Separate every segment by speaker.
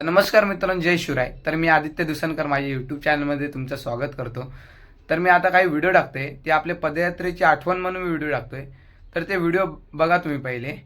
Speaker 1: नमस्कार मित्रांनो जय शिवराय. तर मी आदित्य दुसनकर माझ्या यूट्यूब चॅनलमध्ये तुमचं स्वागत करतो. तर मी आता काही व्हिडिओ टाकतोय. ते आपले पदयात्रेची आठवण म्हणून मी व्हिडिओ टाकतोय. तर ते व्हिडिओ बघा तुम्ही पहिले.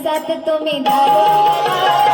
Speaker 1: साथ तुम्ही भरभरभरे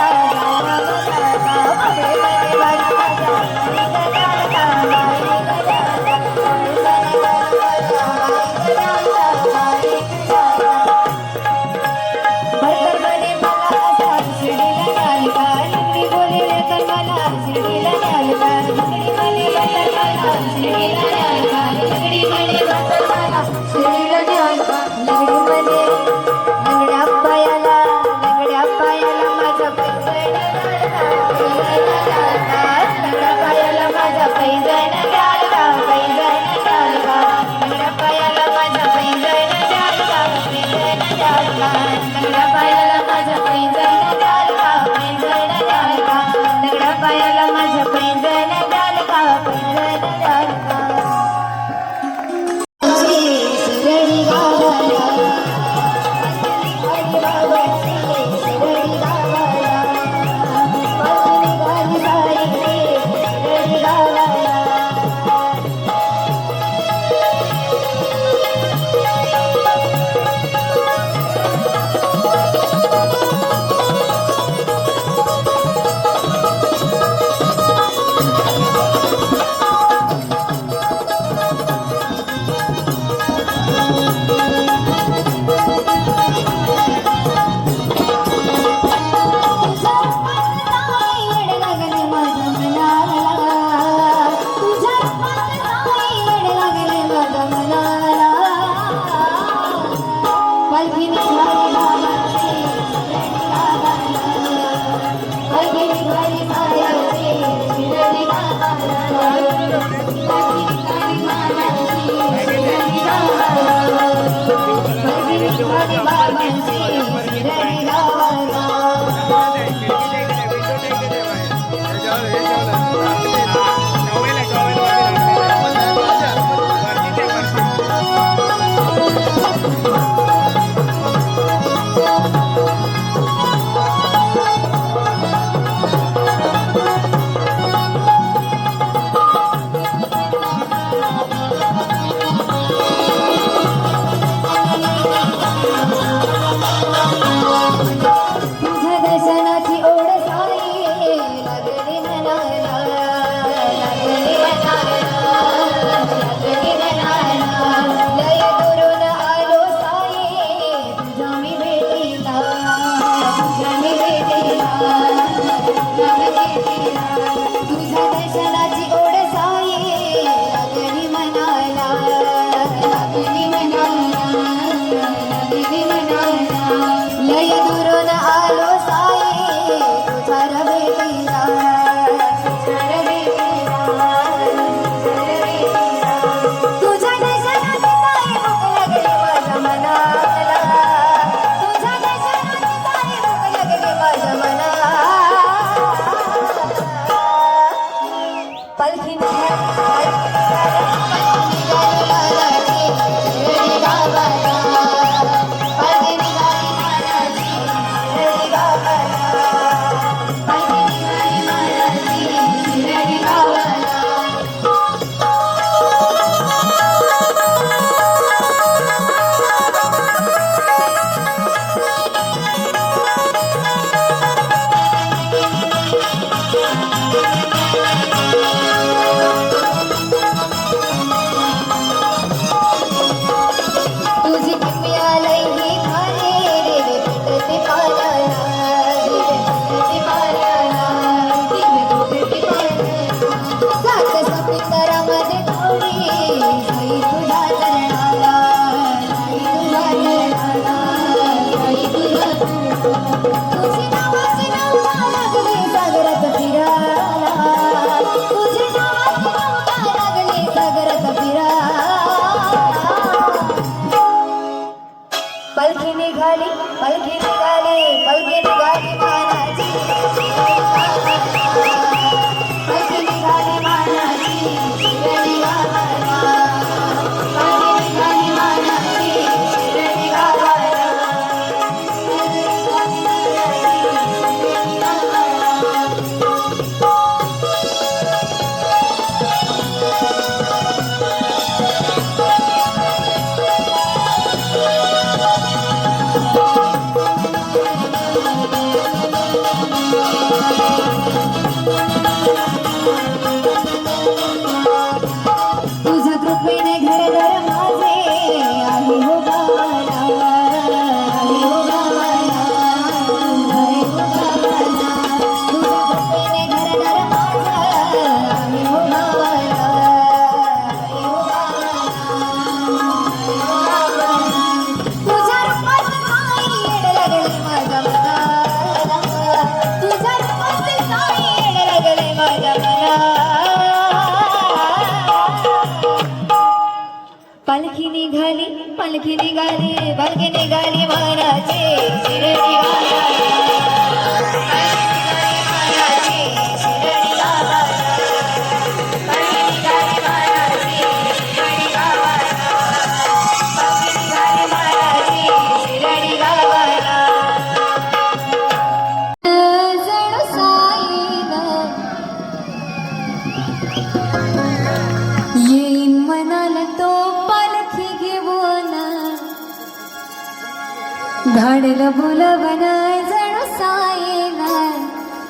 Speaker 1: बुलवनाय जणू सायेनाय.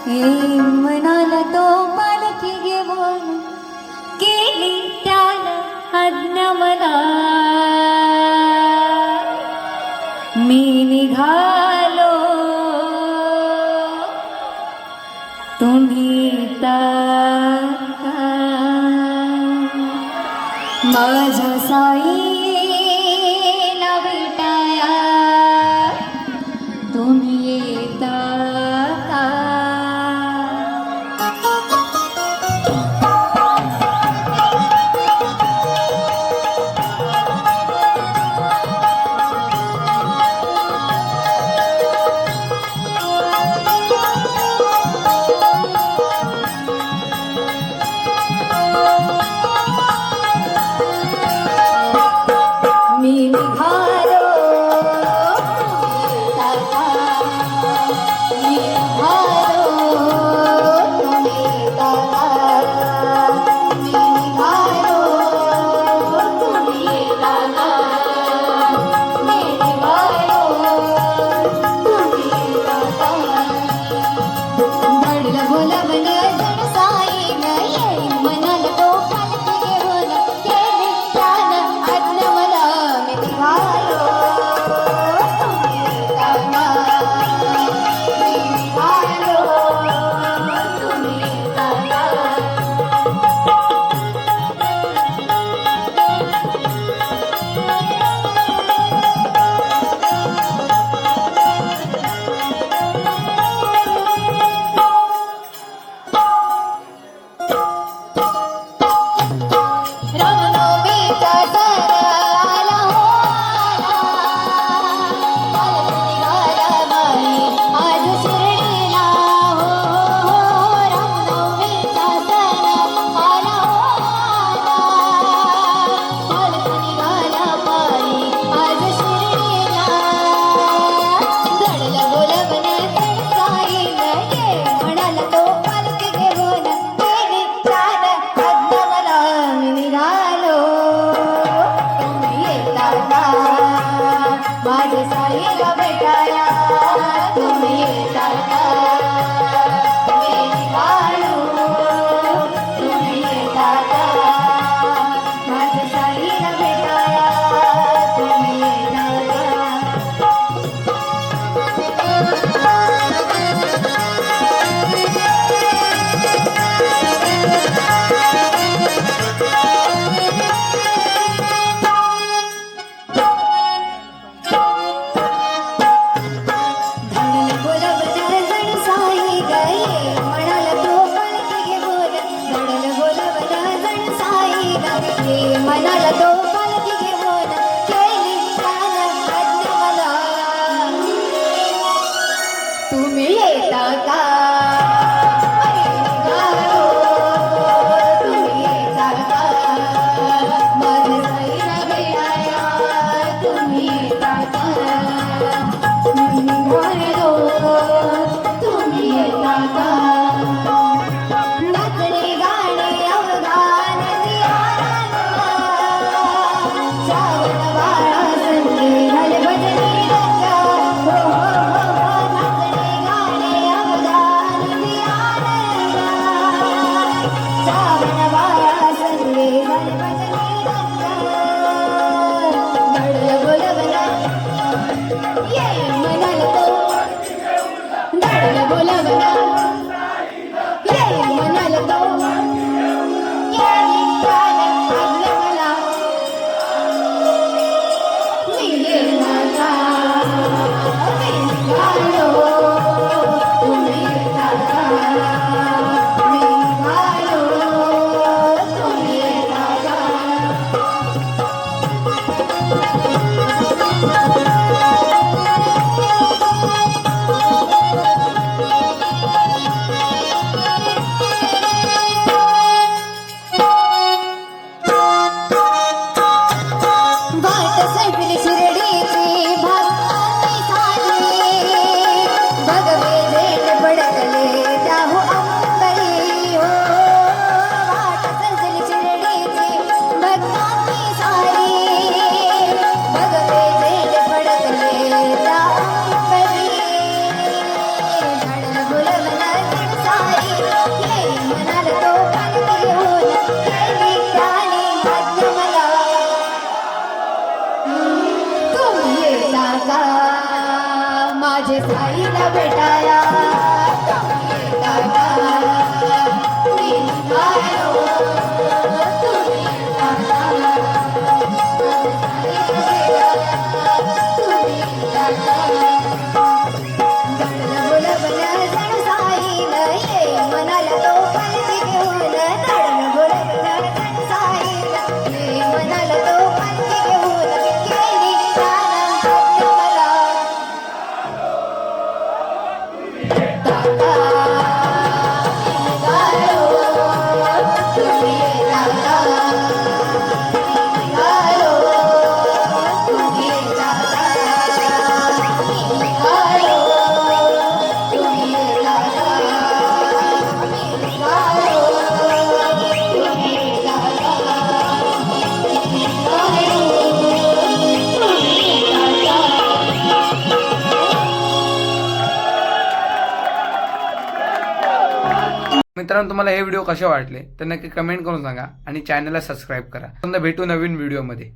Speaker 1: हे म्हणाला तो पालखी घेऊन केली त्यानं अज्ञ मना मी निघालो. तुम्ही ताका माझ्या साई बोलावं. माझे साईला भेटाया.
Speaker 2: मित्रांनो तुम्हाला हे व्हिडिओ कसे वाटले तर नक्की कमेंट करून सांगा आणि चॅनलला सबस्क्राईब करा. पुन्हा भेटू नवीन व्हिडिओमध्ये